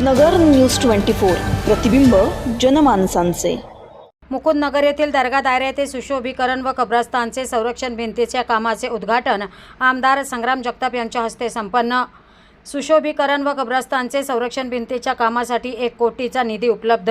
नगर news twenty four. प्रतिबिंब जनमानसांचे. मुकुंदनगर येथील दर्गा दायरा येथे सुशोभीकरण व कब्रस्तानचे संरक्षण भिंतीच्या कामाचे उद्घाटन आमदार संग्राम जगताप यांच्या हस्ते संपन्न. सुशोभीकरण व कब्रस्तानचे संरक्षण भिंतीच्या कामासाठी एक कोटीचा निधी उपलब्ध.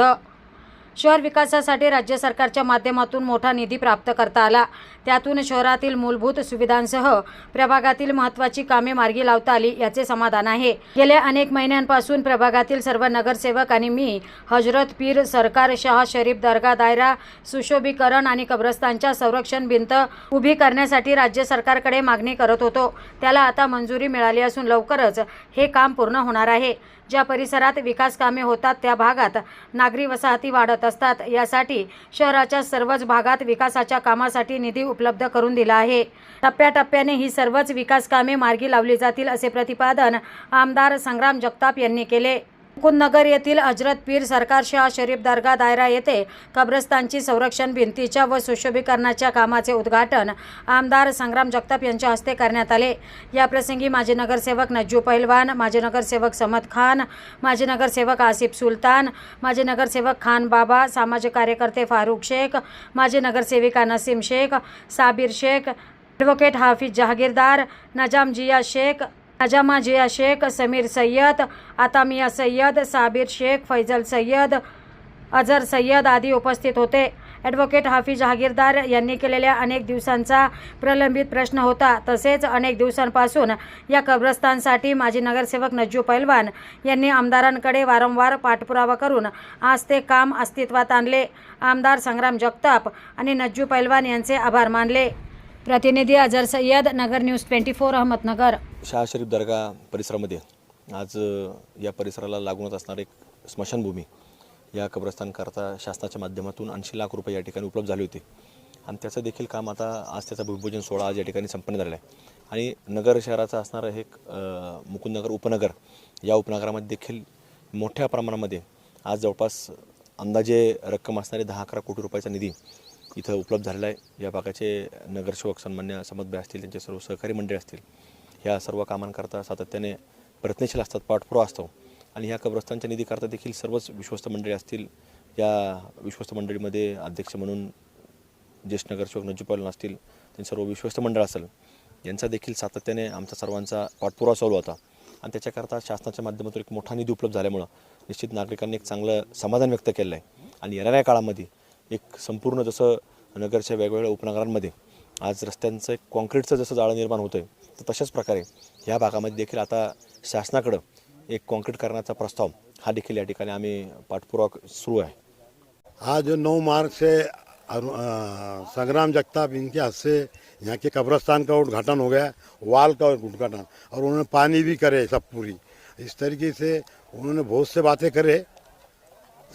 शहर विकासासाठी राज्य सरकारच्या माध्यमातून मोठा निधी प्राप्त करता आला. त्यातून शहरातील मूलभूत सुविधांसह प्रभागातील महत्त्वाची कामे मार्गी लावता आली याचे समाधान आहे. गेल्या अनेक महिन्यांपासून प्रभागातील सर्व नगरसेवक आणि मी हजरत पीर सरकार शाह शरीफ दर्गा दायरा सुशोभीकरण आणि कब्रस्तानच्या संरक्षण भिंत उभी करण्यासाठी राज्य सरकारकडे मागणी करत होतो. त्याला आता मंजुरी मिळाली असून लवकरच हे काम पूर्ण होणार आहे. ज्या परिसरात विकास कामे होतात त्या भागात नागरी वसाहती वाढत असतात. यासाठी शहराच्या सर्वच भागात विकासाच्या कामासाठी निधी उपलब्ध करून दिला आहे. टप्प्याटप्प्याने ही सर्वच विकास कामे मार्गी लावली जातील असे प्रतिपादन आमदार संग्राम जगताप यांनी केले. मुकुंदनगर येथील हजरत पीर सरकार शाह शरीफ दर्गा दायरा येथे कब्रस्तानची संरक्षण भिंतीच्या व सुशोभीकरणाच्या कामाचे उद्घाटन आमदार संग्राम जगताप यांच्या हस्ते करण्यात आले. याप्रसंगी माजी नगरसेवक नज्जू पहिलवान माजी नगरसेवक समद खान माजी नगरसेवक आसिफ सुलतान माजी नगरसेवक खान बाबा सामाजिक कार्यकर्ते फारूक शेख माजी नगरसेविका नसीम शेख साबिर शेख ॲडव्होकेट हाफिज जहागीरदार नजाम जिया शेख राजा जिया शेख समीर सय्यद आतामिया सय्यद साबिर शेख फैजल सय्यद अझर सय्यद आदी उपस्थित होते. ॲडव्होकेट हाफिज जहागीरदार यांनी केलेल्या अनेक दिवसांचा प्रलंबित प्रश्न होता. तसेच अनेक दिवसांपासून या कब्रस्तानसाठी माजी नगरसेवक नज्जू पैलवान यांनी आमदारांकडे वारंवार पाठपुरावा करून आज ते काम अस्तित्वात आणले. आमदार संग्राम जगताप आणि नज्जू पैलवान यांचे आभार मानले. प्रतिनिधी Azhar Sayyad Nagar news twenty four Ahmednagar. Shah Sharif दर्गा परिसरामध्ये आज या परिसराला लागूनच असणारे एक स्मशानभूमी. या कब्रस्तानकरता शासनाच्या माध्यमातून ऐंशी लाख रुपये या ठिकाणी उपलब्ध झाले होते. आणि त्याचं देखील काम आता आज त्याचा भूमिपूजन सोहळा आज या ठिकाणी संपन्न झालेला आहे. आणि नगर शहराचं असणारं हे एक, मुकुंदनगर उपनगर या उपनगरामध्ये देखील मोठ्या प्रमाणामध्ये आज जवळपास अंदाजे रक्कम असणारे दहा अकरा कोटी रुपयाचा निधी इथं उपलब्ध झालेला आहे. या भागाचे नगरसेवक सन्मान्य समदभाई असतील त्यांचे सर्व सहकारी मंडळी असतील ह्या सर्व कामांकरता सातत्याने प्रयत्नशील असतात पाठपुरावा असतो. आणि ह्या कब्रस्तानच्या निधीकरता देखील सर्वच विश्वस्त मंडळी असतील या विश्वस्त मंडळीमध्ये अध्यक्ष म्हणून ज्येष्ठ नगरसेवक नजीपालन असतील त्यांनी सर्व विश्वस्त मंडळ असेल यांचा देखील सातत्याने आमचा सर्वांचा पाठपुरावा चालू होता. आणि त्याच्याकरता शासनाच्या माध्यमातून एक मोठा निधी उपलब्ध झाल्यामुळं निश्चित नागरिकांनी एक चांगलं समाधान व्यक्त केलं आहे आणि येणाऱ्या काळामध्ये एक संपूर्ण जसं नगरच्या वेगवेगळ्या उपनगरांमध्ये आज रस्त्यांचं एक कॉन्क्रीटचं जसं जाळं निर्माण होतं आहे तर तशाच प्रकारे ह्या भागामध्ये देखील आता शासनाकडं एक कॉन्क्रीट करण्याचा प्रस्ताव हा देखील या ठिकाणी आम्ही पाठपुरावा सुरू आहे. आज जो नौ मार्च से अरु- संग्राम जगताप इनके हाथ से यहाँ के कब्रस्तान का उद्घाटन हो गया वाल का उद्घाटन और उन्होंने पानी भी करे सब पूरी। इस तरीके से उन्होंने बहुत से बातें करे।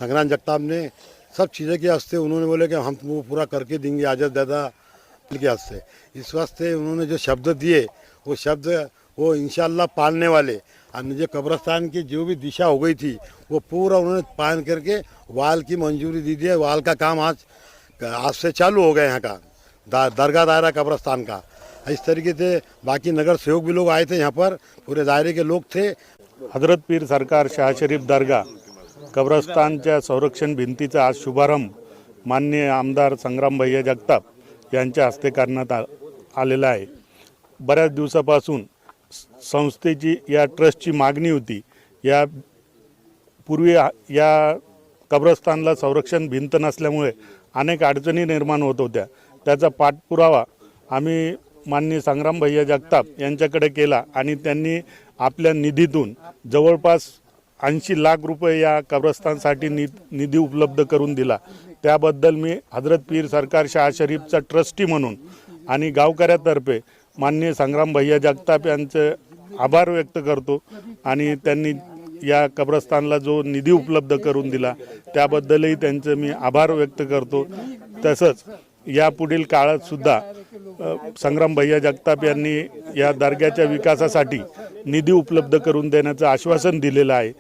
संग्राम जगताप ने सब चीज़ें के हंसते उन्होंने बोले कि हम वो पूरा करके देंगे आजाद दादा के इस वास्ते उन्होंने जो शब्द दिए वो शब्द वो इनशाला पालने वाले और जो कब्रस्तान की जो भी दिशा हो गई थी वो पूरा उन्होंने पालन करके वाल की मंजूरी दी दी है। वाल का काम आज आज से चालू हो गया यहाँ का दा, दरगाह दायरा कब्रस्तान का। इस तरीके से बाकी नगर सेवक भी लोग आए थे यहाँ पर पूरे दायरे के लोग थे। हजरत पीर सरकार शाह शरीफ दरगाह कब्रस्तानच्या संरक्षण भिंतीचा आज शुभारंभ माननीय आमदार संग्राम भैया जगताप यांच्या हस्ते करण्यात आ आलेला आहे. बऱ्याच दिवसापासून संस्थेची या ट्रस्टची मागणी होती. या पूर्वी या कब्रस्तानला संरक्षण भिंत नसल्यामुळे अनेक अडचणी निर्माण होत होत्या. त्याचा पाठपुरावा आम्ही माननीय संग्राम भैया जगताप यांच्याकडे केला आणि त्यांनी आपल्या निधीतून जवळपास ऐंशी लाख रुपये या कब्रस्तानसाठी नि निधी उपलब्ध करून दिला. त्याबद्दल मी हजरत पीर सरकार शाह शरीफचा ट्रस्टी म्हणून आणि गावकऱ्यातर्फे माननीय संग्राम भैया जगताप यांचे आभार व्यक्त करतो आणि त्यांनी या कब्रस्तानला जो निधी उपलब्ध करून दिला त्याबद्दलही त्यांचं मी आभार व्यक्त करतो. तसंच यापुढील काळात सुद्धा संग्राम भैया जगताप यांनी या दर्ग्याच्या विकासासाठी निधी उपलब्ध करून देण्याचं आश्वासन दिलेलं आहे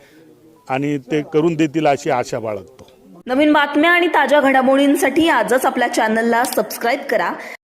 आणि ते करून देतील अशी आशा बाळगतो. नवीन बातम्या आणि ताज्या घडामोडींसाठी आजच आपल्या चॅनलला सबस्क्राईब करा.